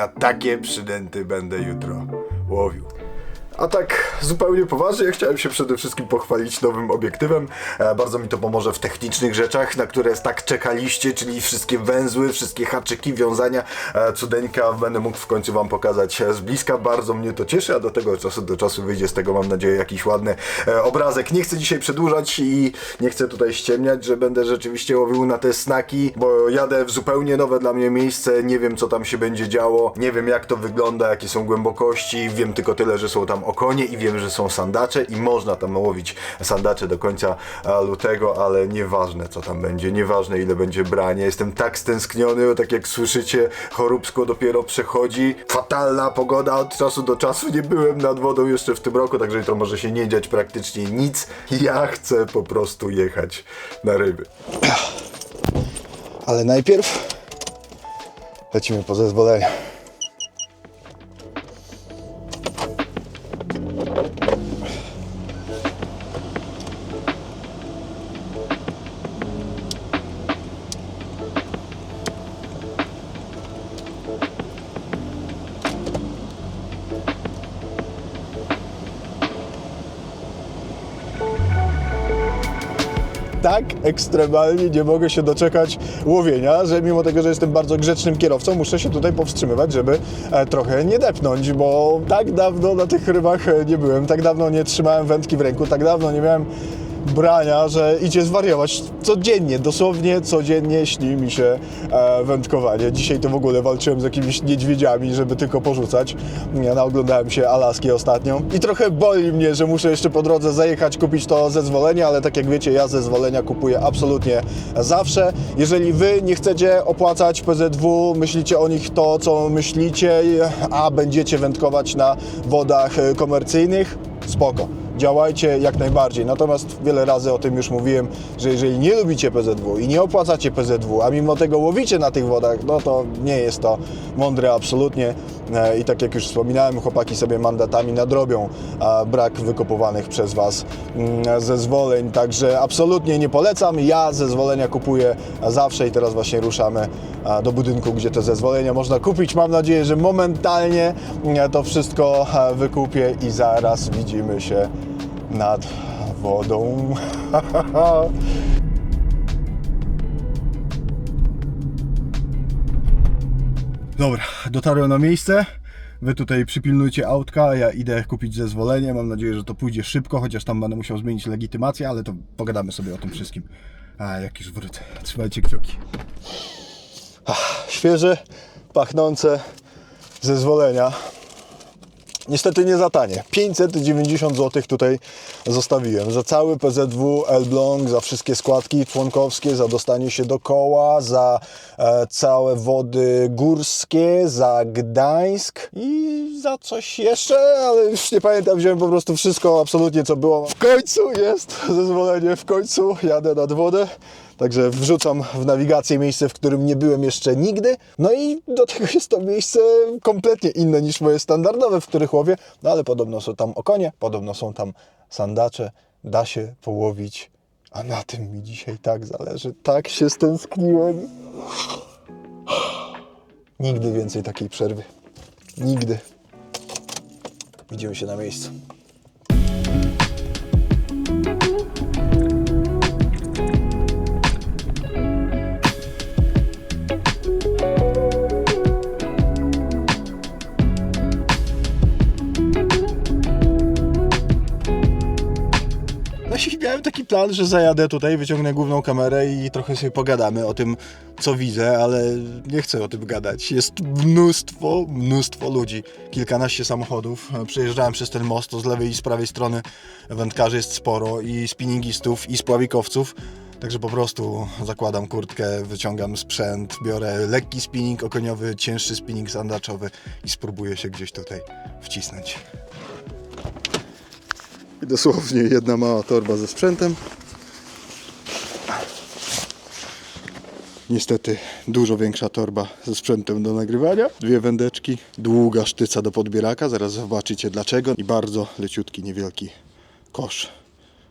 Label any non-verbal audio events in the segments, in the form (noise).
Na takie przynęty będę jutro łowił. A tak zupełnie poważnie, chciałem się przede wszystkim pochwalić nowym obiektywem. E, bardzo mi to pomoże w technicznych rzeczach, na które tak czekaliście, czyli wszystkie węzły, wszystkie haczyki, wiązania. E, cudeńka będę mógł w końcu Wam pokazać z bliska. Bardzo mnie to cieszy, a do tego czasu do czasu wyjdzie z tego, mam nadzieję, jakiś ładny e, obrazek. Nie chcę dzisiaj przedłużać i nie chcę tutaj ściemniać, że będę rzeczywiście łowił na te snaki, bo jadę w zupełnie nowe dla mnie miejsce. Nie wiem, co tam się będzie działo, nie wiem, jak to wygląda, jakie są głębokości. Wiem tylko tyle, że są tam okonie i wiem, że są sandacze i można tam łowić sandacze do końca e, lutego, ale nieważne co tam będzie, nieważne ile będzie brania. Jestem tak stęskniony, bo tak jak słyszycie, choróbsko dopiero przechodzi. Fatalna pogoda od czasu do czasu. Nie byłem nad wodą jeszcze w tym roku, także jutro może się nie dziać praktycznie nic. Ja chcę po prostu jechać na ryby. Ale najpierw lecimy po zezwolenie. Ekstremalnie nie mogę się doczekać łowienia, że mimo tego, że jestem bardzo grzecznym kierowcą, muszę się tutaj powstrzymywać, żeby e, trochę nie depnąć, bo tak dawno na tych rybach e, nie byłem, tak dawno nie trzymałem wędki w ręku, tak dawno nie miałem brania, że idzie zwariować. Codziennie, dosłownie codziennie śni mi się e, wędkowanie. Dzisiaj to w ogóle walczyłem z jakimiś niedźwiedziami, żeby tylko porzucać. Ja naoglądałem się Alaski ostatnio i trochę boli mnie, że muszę jeszcze po drodze zajechać, kupić to zezwolenie, ale tak jak wiecie, ja zezwolenia kupuję absolutnie zawsze. Jeżeli Wy nie chcecie opłacać PZW, myślicie o nich to, co myślicie, a będziecie wędkować na wodach e, komercyjnych, spoko działajcie jak najbardziej. Natomiast wiele razy o tym już mówiłem, że jeżeli nie lubicie PZW i nie opłacacie PZW, a mimo tego łowicie na tych wodach, no to nie jest to mądre absolutnie. E, I tak jak już wspominałem, chłopaki sobie mandatami nadrobią brak wykopowanych przez Was mm, zezwoleń. Także absolutnie nie polecam. Ja zezwolenia kupuję zawsze i teraz właśnie ruszamy do budynku, gdzie te zezwolenia można kupić. Mam nadzieję, że momentalnie mm, to wszystko a, wykupię i zaraz widzimy się nad wodą. (laughs) Dobra, dotarłem na miejsce. Wy tutaj przypilnujcie autka, ja idę kupić zezwolenie. Mam nadzieję, że to pójdzie szybko, chociaż tam będę musiał zmienić legitymację, ale to pogadamy sobie o tym wszystkim. A jak już wrócę. Trzymajcie kciuki. Świeże, pachnące zezwolenia. Niestety nie za tanie. 590 zł tutaj zostawiłem. Za cały PZW Elbląg, za wszystkie składki członkowskie, za dostanie się do koła, za e, całe wody górskie, za Gdańsk i za coś jeszcze, ale już nie pamiętam, wziąłem po prostu wszystko, absolutnie co było. W końcu jest zezwolenie, w końcu jadę nad wodę. Także wrzucam w nawigację miejsce, w którym nie byłem jeszcze nigdy. No i do tego jest to miejsce kompletnie inne niż moje standardowe, w których łowię. No ale podobno są tam okonie, podobno są tam sandacze. Da się połowić. A na tym mi dzisiaj tak zależy. Tak się stęskniłem. Nigdy więcej takiej przerwy. Nigdy. Widzimy się na miejscu. I miałem taki plan, że zajadę tutaj, wyciągnę główną kamerę i trochę sobie pogadamy o tym, co widzę, ale nie chcę o tym gadać. Jest mnóstwo, mnóstwo ludzi, kilkanaście samochodów. Przejeżdżałem przez ten most, to z lewej i z prawej strony wędkarzy jest sporo i spinningistów, i spławikowców. Także po prostu zakładam kurtkę, wyciągam sprzęt, biorę lekki spinning okoniowy, cięższy spinning sandaczowy i spróbuję się gdzieś tutaj wcisnąć. I dosłownie jedna mała torba ze sprzętem. Niestety dużo większa torba ze sprzętem do nagrywania. Dwie wędeczki, długa sztyca do podbieraka, zaraz zobaczycie dlaczego. I bardzo leciutki, niewielki kosz,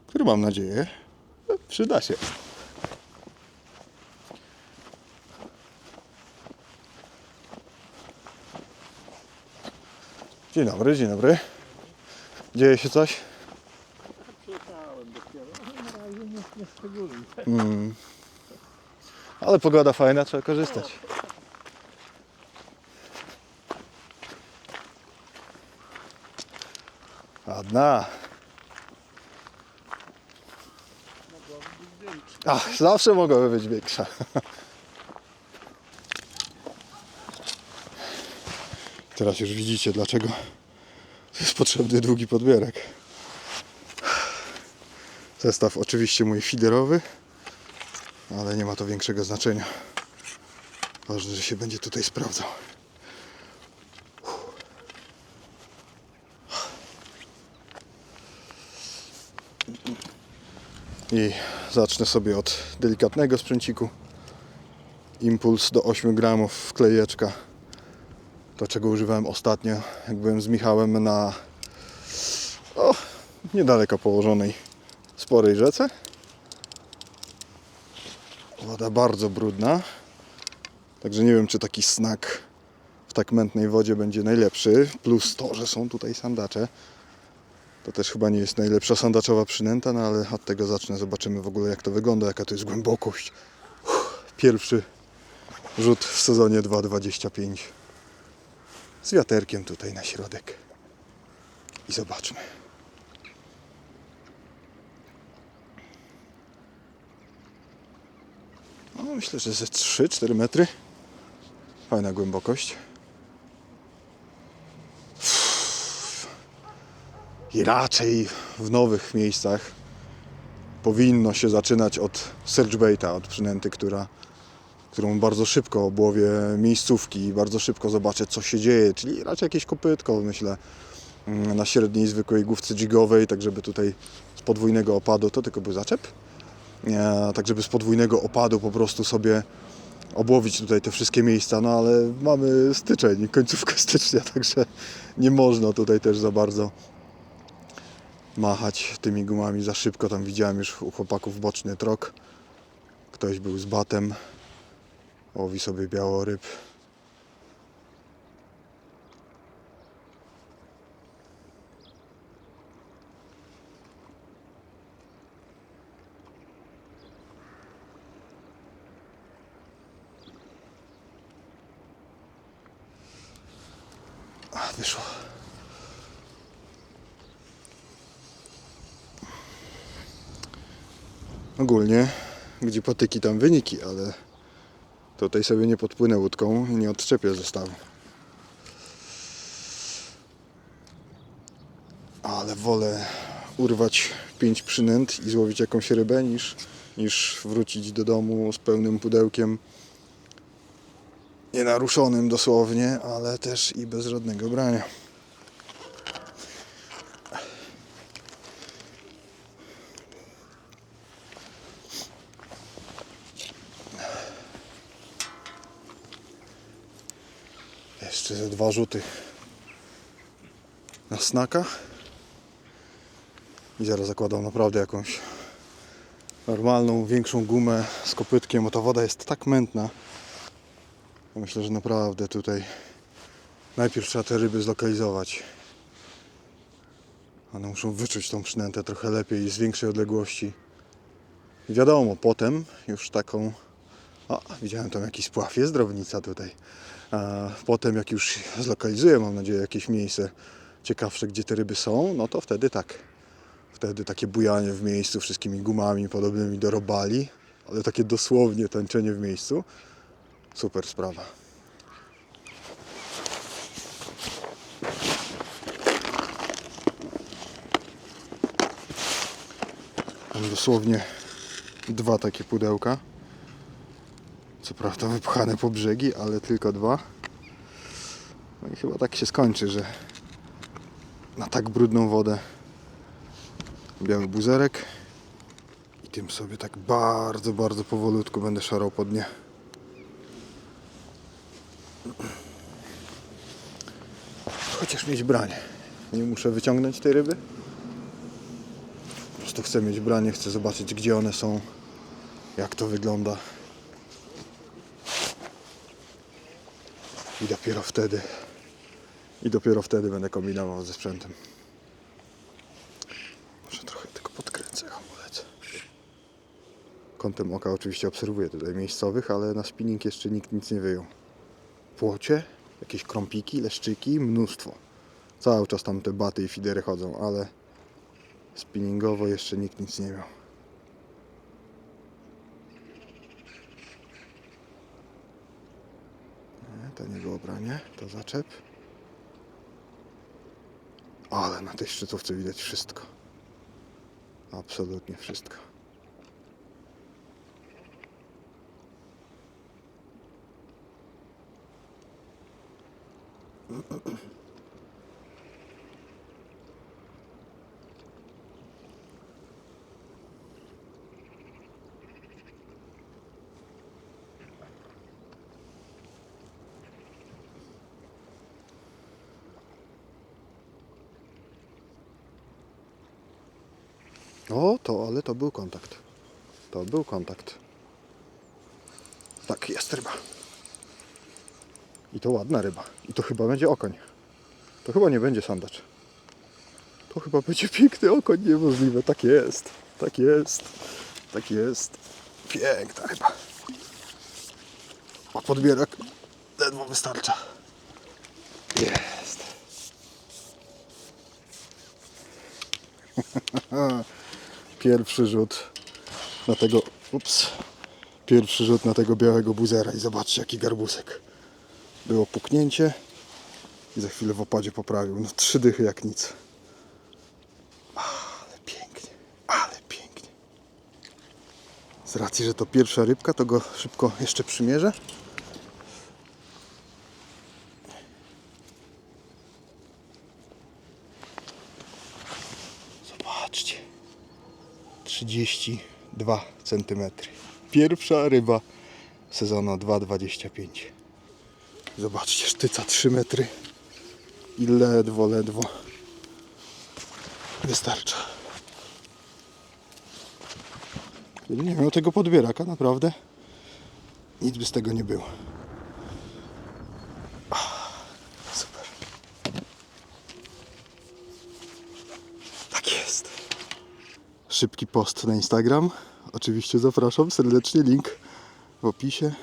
który mam nadzieję przyda się. Dzień dobry, dzień dobry. Dzieje się coś? Przyjechałem dopiero, ale na razie nie, nie szczególnie. Mm. Ale pogoda fajna, trzeba korzystać. Ładna. Ach, zawsze mogłaby być większa. Teraz już widzicie dlaczego jest potrzebny długi podbierak. Zestaw oczywiście mój fiderowy ale nie ma to większego znaczenia. Ważne, że się będzie tutaj sprawdzał. I zacznę sobie od delikatnego sprzęciku. Impuls do 8 gramów wklejeczka. To czego używałem ostatnio, jak byłem z Michałem na o, niedaleko położonej sporej rzece. Woda bardzo brudna. Także nie wiem, czy taki snak w tak mętnej wodzie będzie najlepszy. Plus to, że są tutaj sandacze. To też chyba nie jest najlepsza sandaczowa przynęta, no ale od tego zacznę. Zobaczymy w ogóle, jak to wygląda, jaka to jest głębokość. Uff, Pierwszy rzut w sezonie 2.25 z wiaterkiem tutaj na środek. I zobaczmy. No, myślę, że ze 3-4 metry. Fajna głębokość. I raczej w nowych miejscach powinno się zaczynać od searchbaita, od przynęty, która, którą bardzo szybko obłowię miejscówki i bardzo szybko zobaczę, co się dzieje. Czyli raczej jakieś kopytko, myślę, mm, na średniej, zwykłej główce jigowej, tak żeby tutaj z podwójnego opadu, to tylko był zaczep tak żeby z podwójnego opadu po prostu sobie obłowić tutaj te wszystkie miejsca, no ale mamy styczeń, końcówkę (laughs) stycznia, także nie można tutaj też za bardzo machać tymi gumami za szybko. Tam widziałem już u chłopaków boczny trok. Ktoś był z batem, łowi sobie białoryb. Wyszło. Ogólnie, gdzie patyki, tam wyniki, ale tutaj sobie nie podpłynę łódką i nie odczepię zestawu. Ale wolę urwać pięć przynęt i złowić jakąś rybę niż, niż wrócić do domu z pełnym pudełkiem nienaruszonym dosłownie, ale też i bez żadnego brania. Jeszcze ze dwa rzuty na snaka i zaraz zakładam naprawdę jakąś normalną, większą gumę z kopytkiem, bo ta woda jest tak mętna, Myślę, że naprawdę tutaj najpierw trzeba te ryby zlokalizować. One muszą wyczuć tą przynętę trochę lepiej z większej odległości. I wiadomo, potem już taką. O, widziałem tam jakiś spław, jest drobnica tutaj. A potem, jak już zlokalizuję, mam nadzieję, jakieś miejsce ciekawsze, gdzie te ryby są, no to wtedy tak. Wtedy takie bujanie w miejscu wszystkimi gumami podobnymi do robali, ale takie dosłownie tańczenie w miejscu. Super sprawa. Mam dosłownie dwa takie pudełka. Co prawda wypchane po brzegi, ale tylko dwa. No i chyba tak się skończy, że na tak brudną wodę biały buzerek i tym sobie tak bardzo, bardzo powolutku będę szarał po dnie. Chociaż mieć branie. Nie muszę wyciągnąć tej ryby. Po prostu chcę mieć branie, chcę zobaczyć gdzie one są, jak to wygląda. I dopiero wtedy I dopiero wtedy będę kombinował ze sprzętem. Może trochę tylko podkręcę hamulec. Kątem oka oczywiście obserwuję tutaj miejscowych, ale na spinning jeszcze nikt nic nie wyjął. Płocie, jakieś krąpiki, leszczyki, mnóstwo. Cały czas tam te baty i fidery chodzą, ale spinningowo jeszcze nikt nic nie miał. Nie, to nie było branie, to zaczep. Ale na tej szczytówce widać wszystko. Absolutnie wszystko. (clears throat) O, to, ale to był kontakt. To był kontakt. Tak, jest ryba. I to ładna ryba. I to chyba będzie okoń. To chyba nie będzie sandacz. To chyba będzie (laughs) piękny okoń, niemożliwe. Tak jest. Tak jest. Tak jest. Piękna ryba. A podbierak ledwo wystarcza. Jest. (laughs) Pierwszy rzut na tego. Ups. Pierwszy rzut na tego białego buzera i zobaczcie jaki garbusek. Było puknięcie i za chwilę w opadzie poprawił. No trzy dychy jak nic. Ale pięknie, ale pięknie. Z racji, że to pierwsza rybka, to go szybko jeszcze przymierzę. Zobaczcie. 32 cm. Pierwsza ryba sezonu 2,25. Zobaczcie, sztyca 3 metry. I ledwo, ledwo wystarcza. Nie miał tego podbieraka, naprawdę nic by z tego nie było. Ah, Super. Tak jest. Szybki post na Instagram. Oczywiście zapraszam serdecznie, link w opisie.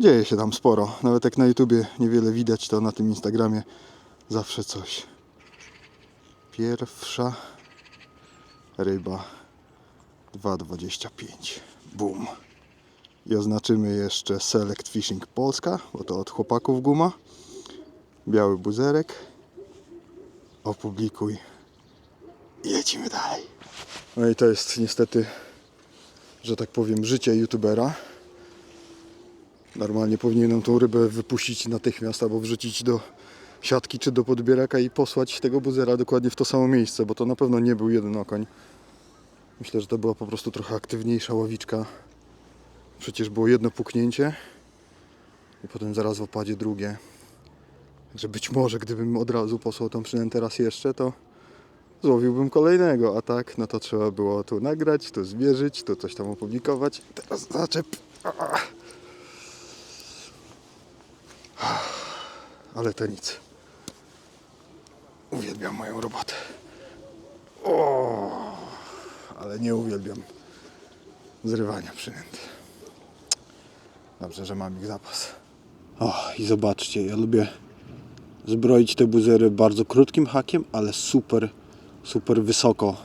Dzieje się tam sporo. Nawet jak na YouTubie niewiele widać, to na tym Instagramie zawsze coś. Pierwsza ryba 2,25. Boom. I oznaczymy jeszcze Select Fishing Polska, bo to od chłopaków guma. Biały buzerek. Opublikuj. I lecimy dalej. No i to jest niestety, że tak powiem, życie youtubera. Normalnie powinienem tą rybę wypuścić natychmiast albo wrzucić do siatki czy do podbieraka i posłać tego buzera dokładnie w to samo miejsce, bo to na pewno nie był jeden okoń. Myślę, że to była po prostu trochę aktywniejsza ławiczka. Przecież było jedno puknięcie i potem zaraz w opadzie drugie. Także być może gdybym od razu posłał tą przynętę raz jeszcze, to złowiłbym kolejnego, a tak, no to trzeba było tu nagrać, tu zmierzyć, tu coś tam opublikować. Teraz zaczep. Ale to nic. Uwielbiam moją robotę. O, ale nie uwielbiam zrywania przynęt. Dobrze, że mam ich zapas. O, i zobaczcie, ja lubię zbroić te buzery bardzo krótkim hakiem, ale super, super wysoko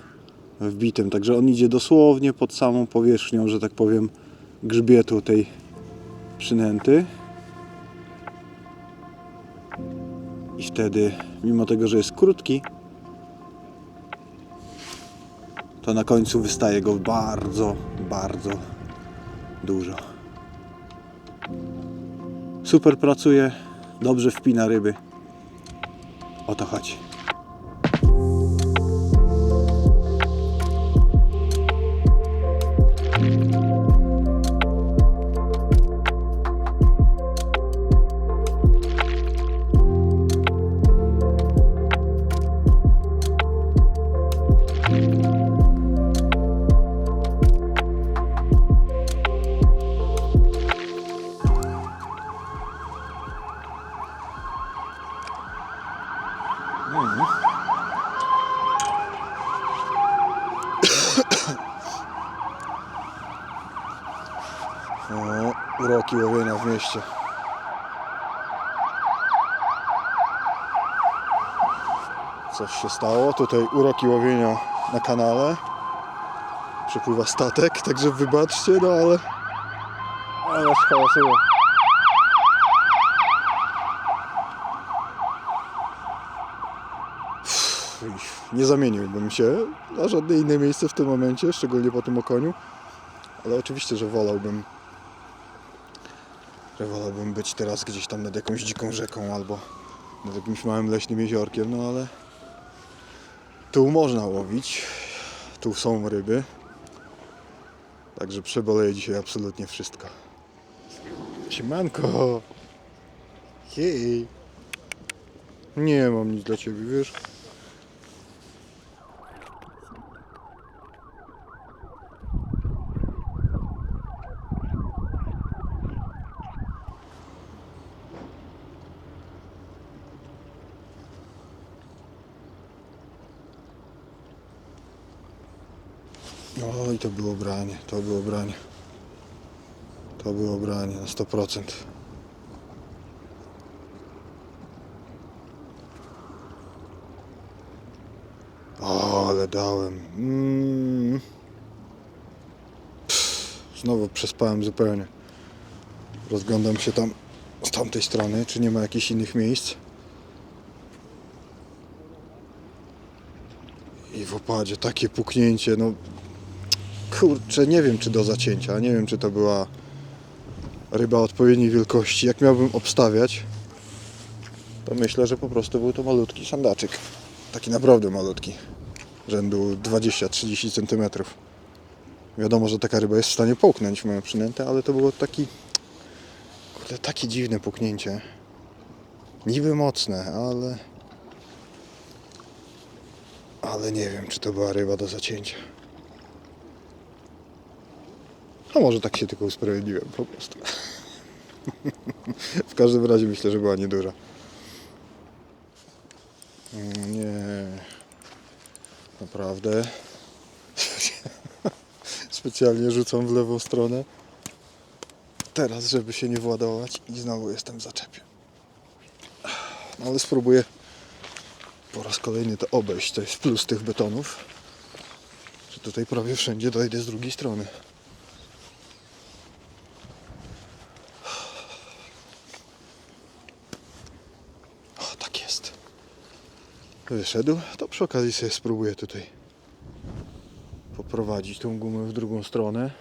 wbitym. Także on idzie dosłownie pod samą powierzchnią, że tak powiem, grzbietu tej przynęty. I wtedy, mimo tego, że jest krótki, to na końcu wystaje go bardzo, bardzo dużo. Super pracuje, dobrze wpina ryby. O to chodzi. O, uroki łowienia w mieście. Coś się stało. Tutaj uroki łowienia na kanale. Przepływa statek, także wybaczcie, no ale... Ale hałasują. Nie zamieniłbym się na żadne inne miejsce w tym momencie, szczególnie po tym okoniu. Ale oczywiście, że wolałbym wolałbym być teraz gdzieś tam nad jakąś dziką rzeką albo nad jakimś małym leśnym jeziorkiem, no ale tu można łowić, tu są ryby, także przeboleję dzisiaj absolutnie wszystko. Siemanko! Hej! Nie mam nic dla Ciebie, wiesz? Oj, to było branie, to było branie. To było branie na 100%. O, ale dałem. Mm. Pff, znowu przespałem zupełnie. Rozglądam się tam z tamtej strony, czy nie ma jakichś innych miejsc. I w opadzie takie puknięcie, no kurczę, nie wiem czy do zacięcia, nie wiem czy to była ryba odpowiedniej wielkości. Jak miałbym obstawiać, to myślę, że po prostu był to malutki sandaczyk. Taki naprawdę malutki. Rzędu 20-30 cm. Wiadomo, że taka ryba jest w stanie połknąć moją przynętę, ale to było taki. Kurde, takie dziwne puknięcie. Niby mocne, ale. Ale nie wiem, czy to była ryba do zacięcia. A może tak się tylko usprawiedliwiam po prostu. w każdym razie myślę, że była nieduża. Mm, Nie. Naprawdę. (laughs) Specjalnie rzucam w lewą stronę. Teraz, żeby się nie władować i znowu jestem w zaczepie. No, ale spróbuję po raz kolejny to obejść. To jest plus tych betonów. Że tutaj prawie wszędzie dojdę z drugiej strony. O, tak jest. Wyszedł, to przy okazji sobie spróbuję tutaj poprowadzić tą gumę w drugą stronę.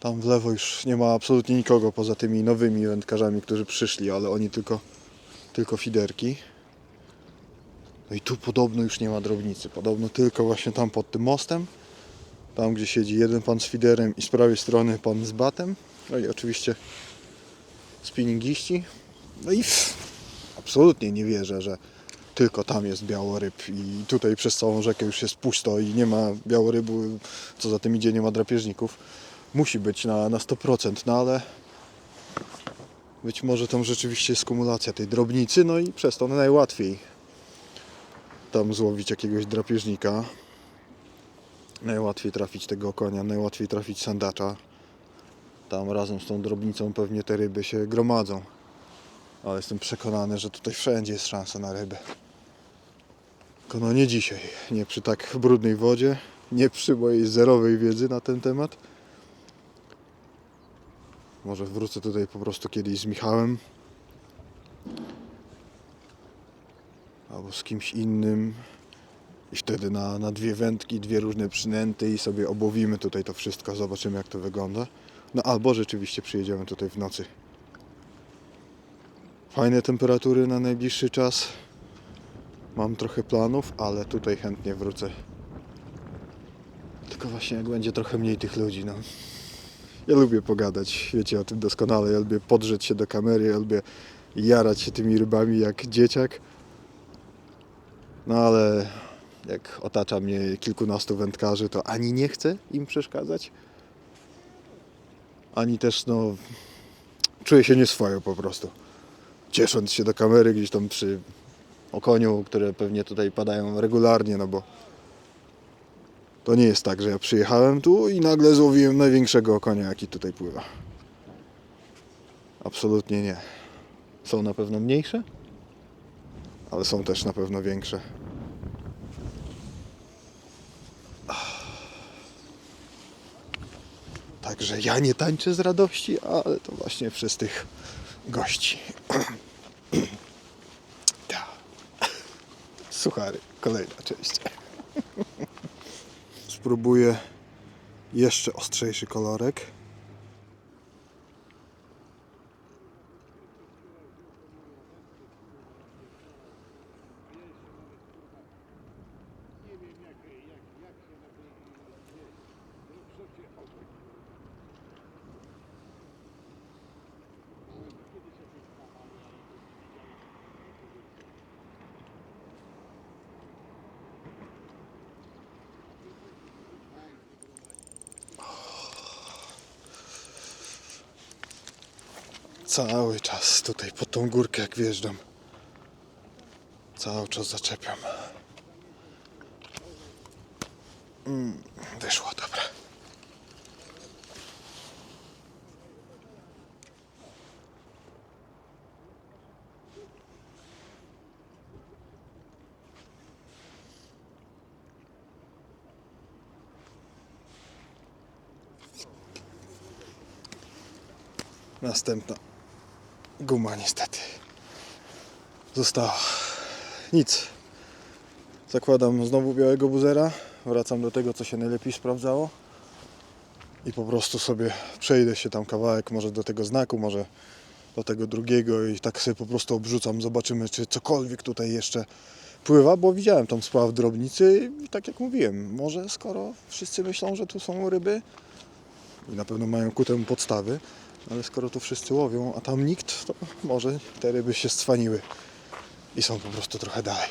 Tam w lewo już nie ma absolutnie nikogo poza tymi nowymi wędkarzami, którzy przyszli, ale oni tylko, tylko fiderki. No i tu podobno już nie ma drobnicy. Podobno tylko właśnie tam pod tym mostem. Tam gdzie siedzi jeden pan z fiderem i z prawej strony pan z batem. No i oczywiście spinningiści. No i pff, absolutnie nie wierzę, że tylko tam jest białoryb i tutaj przez całą rzekę już jest pusto i nie ma białorybu, co za tym idzie, nie ma drapieżników. Musi być na, na 100%, no ale być może tam rzeczywiście jest kumulacja tej drobnicy, no i przez to najłatwiej tam złowić jakiegoś drapieżnika. Najłatwiej trafić tego konia, najłatwiej trafić sandacza. Tam razem z tą drobnicą pewnie te ryby się gromadzą. Ale jestem przekonany, że tutaj wszędzie jest szansa na rybę. Tylko no nie dzisiaj, nie przy tak brudnej wodzie, nie przy mojej zerowej wiedzy na ten temat. Może wrócę tutaj po prostu kiedyś z Michałem. Albo z kimś innym. I wtedy na, na dwie wędki, dwie różne przynęty i sobie obłowimy tutaj to wszystko, zobaczymy jak to wygląda. No albo rzeczywiście przyjedziemy tutaj w nocy. Fajne temperatury na najbliższy czas. Mam trochę planów, ale tutaj chętnie wrócę. Tylko właśnie jak będzie trochę mniej tych ludzi, no. Ja lubię pogadać, wiecie o tym doskonale. Ja lubię podrzeć się do kamery, ja lubię jarać się tymi rybami jak dzieciak. No ale jak otacza mnie kilkunastu wędkarzy, to ani nie chcę im przeszkadzać, ani też no czuję się nieswojo po prostu. Ciesząc się do kamery gdzieś tam przy okoniu, które pewnie tutaj padają regularnie, no bo to nie jest tak, że ja przyjechałem tu i nagle złowiłem największego okonia, jaki tutaj pływa. Absolutnie nie. Są na pewno mniejsze, ale są też na pewno większe. Także ja nie tańczę z radości, ale to właśnie przez tych gości. (clears throat) Suchary, kolejna część. Spróbuję jeszcze ostrzejszy kolorek. Cały czas tutaj pod tą górkę jak wjeżdżam. Cały czas zaczepiam. Mm, wyszło, dobra. Następna guma niestety została. Nic. Zakładam znowu białego buzera. Wracam do tego, co się najlepiej sprawdzało. I po prostu sobie przejdę się tam kawałek, może do tego znaku, może do tego drugiego i tak sobie po prostu obrzucam. Zobaczymy, czy cokolwiek tutaj jeszcze pływa, bo widziałem tam spław drobnicy i tak jak mówiłem, może skoro wszyscy myślą, że tu są ryby i na pewno mają ku temu podstawy, ale skoro tu wszyscy łowią, a tam nikt, to może te ryby się stwaniły i są po prostu trochę dalej.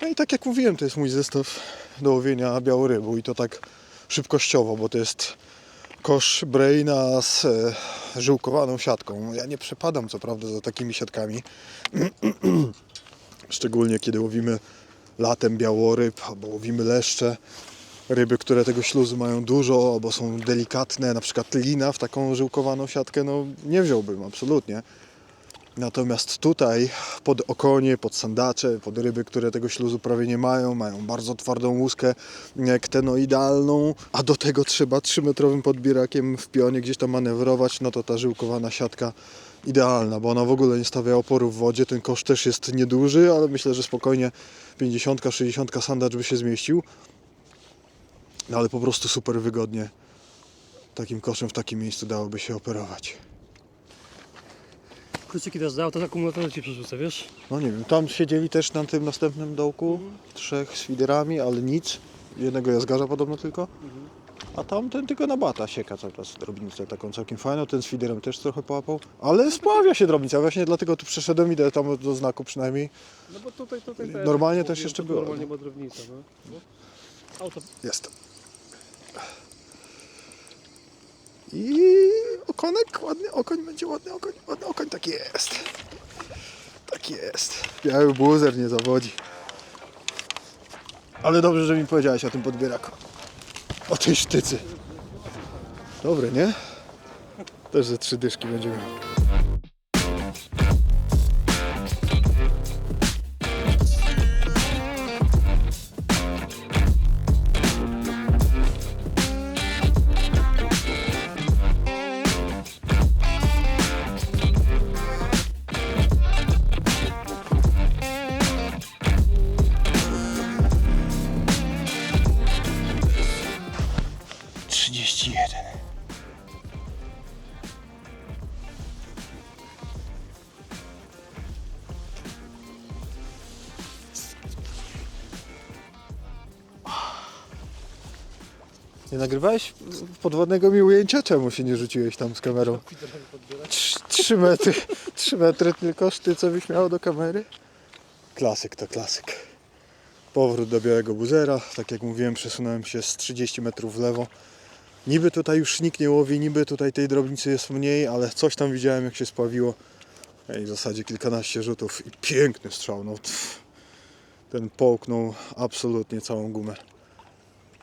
No i tak jak mówiłem, to jest mój zestaw do łowienia białorybu i to tak szybkościowo, bo to jest kosz Braina z e, żyłkowaną siatką. Ja nie przepadam co prawda za takimi siatkami, (clears throat) szczególnie kiedy łowimy latem białoryb albo łowimy leszcze ryby, które tego śluzu mają dużo, albo są delikatne, na przykład lina w taką żyłkowaną siatkę, no nie wziąłbym absolutnie. Natomiast tutaj pod okonie, pod sandacze, pod ryby, które tego śluzu prawie nie mają, mają bardzo twardą łuskę ktenoidalną, a do tego trzeba 3-metrowym podbierakiem w pionie gdzieś tam manewrować, no to ta żyłkowana siatka idealna, bo ona w ogóle nie stawia oporu w wodzie. Ten kosz też jest nieduży, ale myślę, że spokojnie 50-60 sandacz by się zmieścił. No ale po prostu super wygodnie takim koszem w takim miejscu dałoby się operować. Kluczyki też dał, to akumulator ci przerzucę, wiesz? No nie wiem, tam siedzieli też na tym następnym dołku, trzech z fiderami, ale nic. Jednego jazgarza podobno tylko. A tamten tylko na bata sieka cały czas drobnicę taką całkiem fajną. Ten z fiderem też trochę połapał. Ale spławia się drobnica, właśnie dlatego tu przeszedłem, idę tam do znaku przynajmniej. No bo tutaj, tutaj Normalnie też jeszcze było, Normalnie no. była drewnica, no. no. Auto Jest. I okonek, ładny okoń będzie ładny okoń, ładny okoń, tak jest. Tak jest. Biały buzer nie zawodzi. Ale dobrze, że mi powiedziałeś o tym podbieraku. O tej sztycy. Dobre, nie? Też ze trzy dyszki będziemy. Nie nagrywałeś podwodnego mi ujęcia? Czemu się nie rzuciłeś tam z kamerą? Trz- Trzy metry, trzy metry tylko sztyce byś miał do kamery? Klasyk to klasyk. Powrót do białego buzera. Tak jak mówiłem, przesunąłem się z 30 metrów w lewo. Niby tutaj już nikt nie łowi, niby tutaj tej drobnicy jest mniej, ale coś tam widziałem jak się spławiło. I w zasadzie kilkanaście rzutów i piękny strzał. No, ten połknął absolutnie całą gumę.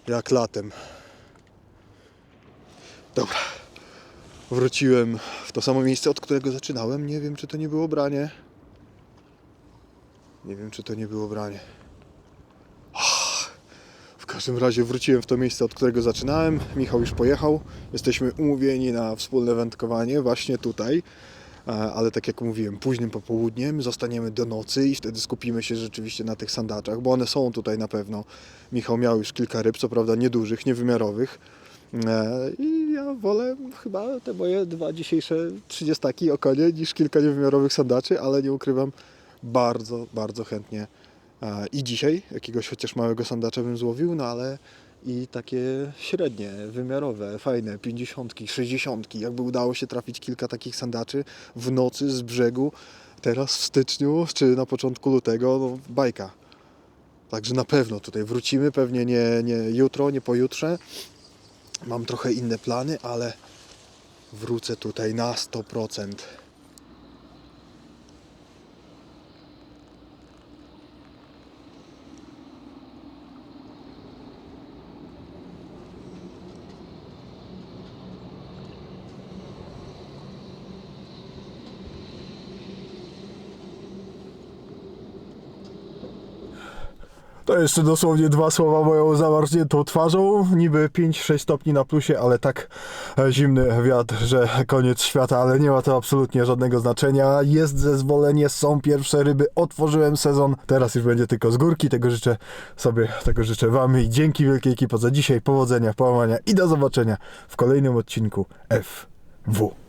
Jak latem. Dobra. Wróciłem w to samo miejsce, od którego zaczynałem. Nie wiem, czy to nie było branie. Nie wiem, czy to nie było branie. W każdym razie wróciłem w to miejsce, od którego zaczynałem. Michał już pojechał. Jesteśmy umówieni na wspólne wędkowanie właśnie tutaj. E, Ale tak jak mówiłem, późnym popołudniem zostaniemy do nocy i wtedy skupimy się rzeczywiście na tych sandaczach, bo one są tutaj na pewno. Michał miał już kilka ryb, co prawda niedużych, niewymiarowych. E, I ja wolę chyba te moje dwa dzisiejsze trzydziestaki okonie niż kilka niewymiarowych sandaczy, ale nie ukrywam, bardzo, bardzo chętnie e, i dzisiaj jakiegoś chociaż małego sandacza bym złowił, no ale i takie średnie, wymiarowe, fajne, 50, 60. Jakby udało się trafić kilka takich sandaczy w nocy z brzegu, teraz w styczniu czy na początku lutego, no bajka. Także na pewno tutaj wrócimy, pewnie nie, nie jutro, nie pojutrze. Mam trochę inne plany, ale wrócę tutaj na 100%. Jeszcze dosłownie dwa słowa moją zamarzniętą twarzą. Niby 5-6 stopni na plusie, ale tak e, zimny wiatr, że koniec świata, ale nie ma to absolutnie żadnego znaczenia. Jest zezwolenie, są pierwsze ryby, otworzyłem sezon. Teraz już będzie tylko z górki. Tego życzę sobie, tego życzę Wam i dzięki wielkiej ekipo za dzisiaj. Powodzenia, połamania i do zobaczenia w kolejnym odcinku FW.